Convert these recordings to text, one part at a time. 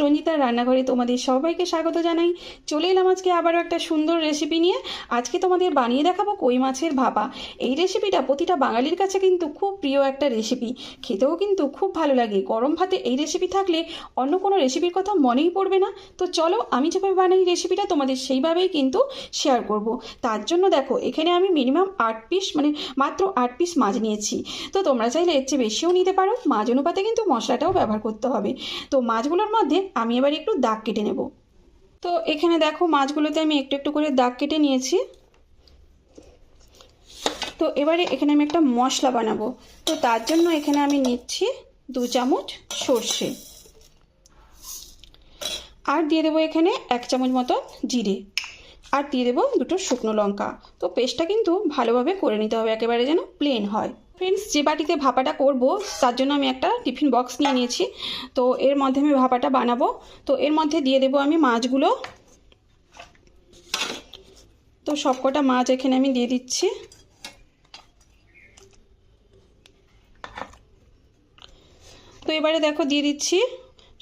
রঞ্জিতার রান্নাঘরে তোমাদের সবাইকে স্বাগত জানাই। চলে এলাম আজকে আবারও একটা সুন্দর রেসিপি নিয়ে। আজকে তোমাদের বানিয়ে দেখাবো কই মাছের ভাপা। এই রেসিপিটা প্রতিটা বাঙালির কাছে কিন্তু খুব প্রিয় একটা রেসিপি খেতেও কিন্তু খুব ভালো লাগে। গরম ভাতে এই রেসিপি থাকলে অন্য কোনো রেসিপির কথা মনেই পড়বে না। তো চলো আমি যেভাবে বানাই রেসিপিটা তোমাদের সেইভাবেই কিন্তু শেয়ার করব। তার জন্য দেখো, এখানে আমি মিনিমাম আট পিস মানে মাত্র আট পিস মাছ নিয়েছি। তো তোমরা চাইলে এর চেয়ে বেশিও নিতে পারো। মাছ অনুপাতে কিন্তু মশলাটাও ব্যবহার করতে হবে। তো মাছগুলোর মধ্যে আমি এবার একটু দাগ কেটে নেব। তো এখানে দেখো মাছগুলোতে আমি একটু একটু করে দাগ কেটে নিয়েছি। তো এবারে এখানে আমি একটা মশলা বানাবো। তো তার জন্য এখানে আমি নিচ্ছি দু চামচ সর্ষে। আর দিয়ে দেবো এখানে এক চামচ মতো জিরে। আর দিয়ে দেবো দুটো শুকনো লঙ্কা। তো পেস্টটা কিন্তু ভালোভাবে করে নিতে হবে, একেবারে যেন প্লেন হয়। ফ্রেন্ডস যে বাটিতে ভাপাটা করব, তার জন্য আমি একটা টিফিন বক্স নিয়ে নিয়েছি। তো এর মধ্যে আমি ভাপাটা বানাবো। তো এর মধ্যে দিয়ে দেবো আমি মাছগুলো। তো সবকটা মাছ এখানে আমি দিয়ে দিচ্ছি। তো এবারে দেখো দিয়ে দিচ্ছি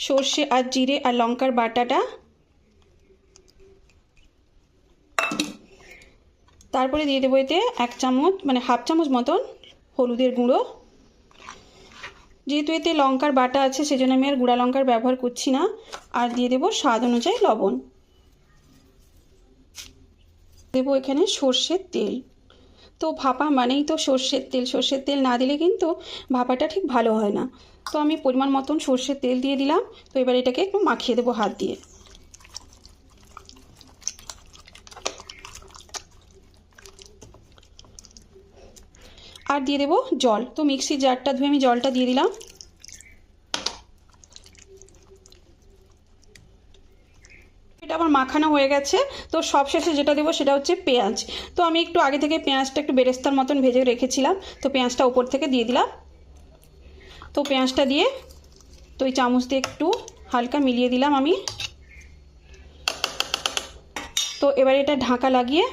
সর্ষে আর জিরে আর লঙ্কার বাটাটা। তারপরে দিয়ে দেবো এতে এক চামচ মানে হাফ চামচ মতন হলুদের গুঁড়ো। যেহেতু এতে লঙ্কার বাটা আছে, সেজন্য আমি আর গুঁড়া লঙ্কার ব্যবহার করছি না। আর দিয়ে দেবো স্বাদ অনুযায়ী লবণ। দেবো এখানে সর্ষের তেল। তো ভাপা মানেই তো সর্ষের তেল। সর্ষের তেল না দিলে কিন্তু ভাপাটা ঠিক ভালো হয় না। তো আমি পরিমাণ মতন সর্ষের তেল দিয়ে দিলাম। তো এবার এটাকে একটু মাখিয়ে দেবো হাত দিয়ে। আর দিয়ে দেবো জল। তো মিক্সির জারটা ধুয়ে আমি জলটা দিয়ে দিলাম। এটা আমার মাখানো হয়ে গেছে। তো সবশেষে যেটা দেবো সেটা হচ্ছে পেঁয়াজ। তো আমি একটু আগে থেকে পেঁয়াজটা একটু বেরেস্তার মতন ভেজে রেখেছিলাম। তো পেঁয়াজটা উপর থেকে দিয়ে দিলাম। তো পেঁয়াজটা দিয়ে তো এই চামচ দিয়ে একটু হালকা মিলিয়ে দিলাম আমি। তো এবার এটা ঢাকা লাগিয়ে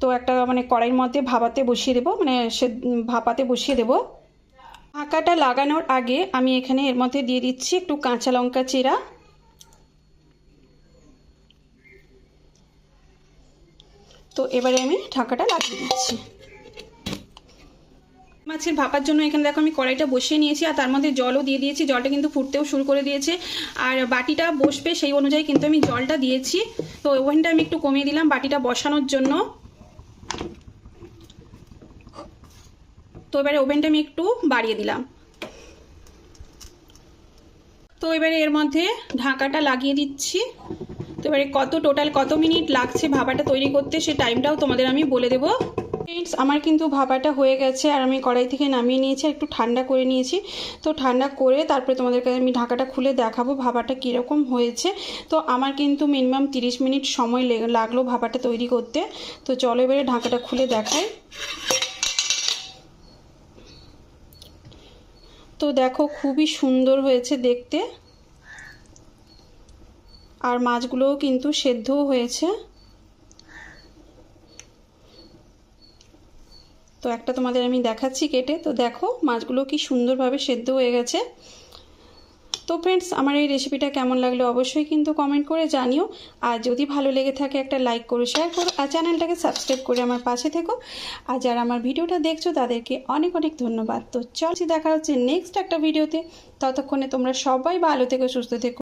তো একটা মানে কড়াইয়ের মধ্যে ভাপাতে বসিয়ে দেবো মানে সে ভাপাতে বসিয়ে দেবো। ঢাকাটা লাগানোর আগে আমি এখানে এর মধ্যে দিয়ে দিচ্ছি একটু কাঁচা লঙ্কা চিরা তো এবারে আমি ঢাকাটা লাগিয়ে দিচ্ছি। মাছের ভাপার জন্য এখানে দেখো আমি কড়াইটা বসিয়ে নিয়েছি, আর তার মধ্যে জলও দিয়ে দিয়েছি, জলটা কিন্তু ফুটতেও শুরু করে দিয়েছে। আর বাটিটা বসবে সেই অনুযায়ী কিন্তু আমি জলটা দিয়েছি। তো ওভেনটা আমি একটু কমিয়ে দিলাম বাটিটা বসানোর জন্য। তো এবারে ওভেনটা আমি একটু বাড়িয়ে দিলাম। তো এবারে এর মধ্যে ঢাকাটা লাগিয়ে দিচ্ছি। তো এবারে কত টোটাল কত মিনিট লাগছে ভাপাটা তৈরি করতে সে টাইমটাও তোমাদের আমি বলে দেবো। ফ্রেন্ডস আমার কিন্তু ভাপাটা হয়ে গেছে আর আমি কড়াই থেকে নামিয়ে নিয়েছি একটু ঠান্ডা করে নিয়েছি। তো ঠান্ডা করে তারপরে তোমাদেরকে আমি ঢাকাটা খুলে দেখাবো ভাপাটা কীরকম হয়েছে। তো আমার কিন্তু মিনিমাম তিরিশ মিনিট সময় লাগল ভাপাটা তৈরি করতে। তো চলো এবারে ঢাকাটা খুলে দেখাই। তো দেখো খুবই সুন্দর হয়েছে দেখতে। আর মাছগুলোও কিন্তু সেদ্ধও হয়েছে। তো একটা তোমাদের আমি দেখাচ্ছি কেটে। তো দেখো মাছগুলো কি সুন্দরভাবে সেদ্ধ হয়ে গেছে। তো ফ্রেন্ডস আমার এই রেসিপিটা কেমন লাগল অবশ্যই কিন্তু কমেন্ট করে জানিও। আর যদি ভালো লেগে থাকে একটা লাইক করো শেয়ার করো, আর চ্যানেলটাকে সাবস্ক্রাইব করে আমার পাশে থেকো। আর যারা আমার ভিডিওটা দেখছ, তাদেরকে অনেক অনেক ধন্যবাদ। তো চলছি দেখা হচ্ছে নেক্সট একটা ভিডিওতে ততক্ষণে তোমরা সবাই ভালো থেকো, সুস্থ থেকো।